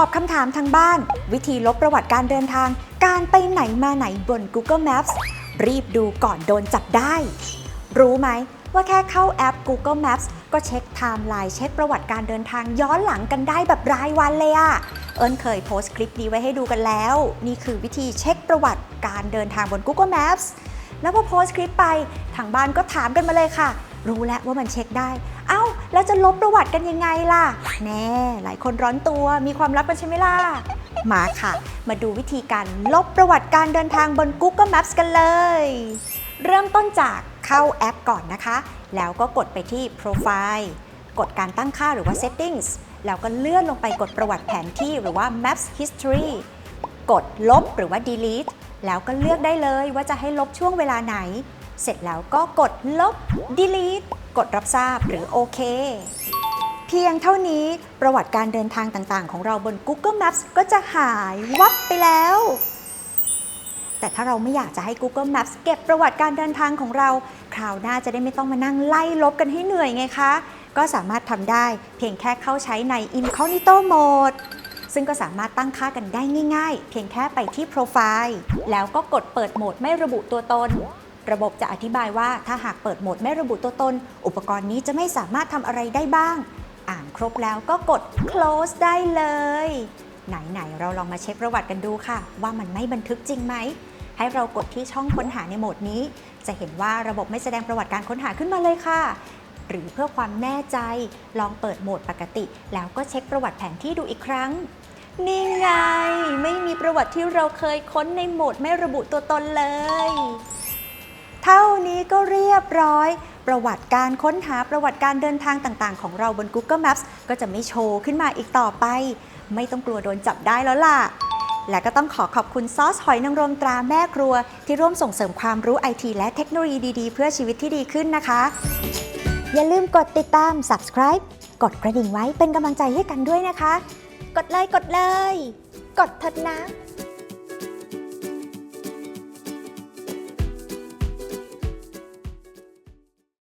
อบคำถามทางบ้าน วิธีลบประวัติการเดินทาง การไปไหนมาไหนบน Google Maps รีบดูก่อนโดนจับได้ รู้ไหมว่าแค่เข้าแอป Google Maps ก็เช็คไทม์ไลน์เช็คประวัติการเดินทางย้อนหลังกันได้แบบรายวันเลยอะเอิญเคยโพสต์คลิปนี้ไว้ให้ดูกันแล้ว นี่คือวิธีเช็คประวัติการเดินทางบน Google Maps แล้วพอโพสต์คลิปไปทางบ้านก็ถามกันมาเลยค่ะ รู้แล้วว่ามันเช็คได้ เอ้า แล้วจะลบประวัติกันยังไงล่ะ แน่ หลายคนร้อนตัว มีความลับกันใช่ไหมล่ะ มาค่ะ มาดูวิธีการลบประวัติการเดินทางบน Google Maps กันเลย เริ่มต้นจากเข้าแอปก่อนนะคะ แล้วก็กดไปที่ Profile กดการตั้งค่าหรือว่า Settings แล้วก็เลื่อนลงไปกดประวัติแผนที่หรือว่า Maps History กดลบหรือว่า delete แล้วก็เลือกได้เลยว่าจะให้ลบช่วงเวลาไหน เสร็จแล้วก็กดลบ delete กดรับทราบหรือโอเค เพียงเท่านี้ประวัติการเดินทางต่างๆ ของเราบน Google Maps ก็จะหายวับไปแล้ว แต่ถ้าเราไม่อยากจะให้ Google Maps เก็บประวัติการเดินทางของเรา คราวหน้าจะได้ไม่ต้องมานั่งไล่ลบกันให้เหนื่อยไงคะ ก็สามารถทำได้เพียงแค่เข้าใช้ใน Incognito Mode ซึ่งก็สามารถตั้งค่ากันได้ง่าย ๆ เพียงแค่ไปที่ Profile แล้วก็กดเปิดโหมดไม่ระบุตัวตน ระบบจะอธิบายว่าถ้าหากเปิดโหมดไม่ระบุตัวตน อุปกรณ์นี้จะไม่สามารถทำอะไรได้บ้าง อ่านครบแล้วก็กด close ได้เลย ไหน ๆ เราลองมาเช็คประวัติกันดูค่ะ ว่ามันไม่บันทึกจริงไหม ให้เรากดที่ช่องค้นหาในโหมดนี้ จะเห็นว่าระบบไม่แสดงประวัติการค้นหาขึ้นมาเลยค่ะ หรือเพื่อความแน่ใจ ลองเปิดโหมดปกติ แล้วก็เช็คประวัติแผนที่ดูอีกครั้งนี่ไง ไม่มีประวัติที่เราเคยค้นในโหมดไม่ระบุตัวตนเลย เท่านี้ก็เรียบร้อย ประวัติการค้นหาประวัติการเดินทางต่างๆ ของเราบน Google Maps ก็จะไม่โชว์ขึ้นมาอีกต่อไป ไม่ต้องกลัวโดนจับได้แล้วล่ะ และก็ต้องขอขอบคุณซอสหอยนางรมตราแม่ครัว ที่ร่วมส่งเสริมความรู้ไอทีและเทคโนโลยีดีๆ เพื่อชีวิตที่ดีขึ้นนะคะ อย่าลืมกดติดตาม subscribe กดกระดิ่งไว้เป็นกำลังใจให้กันด้วยนะคะ กดเลยกดเลย กดเถิดนะ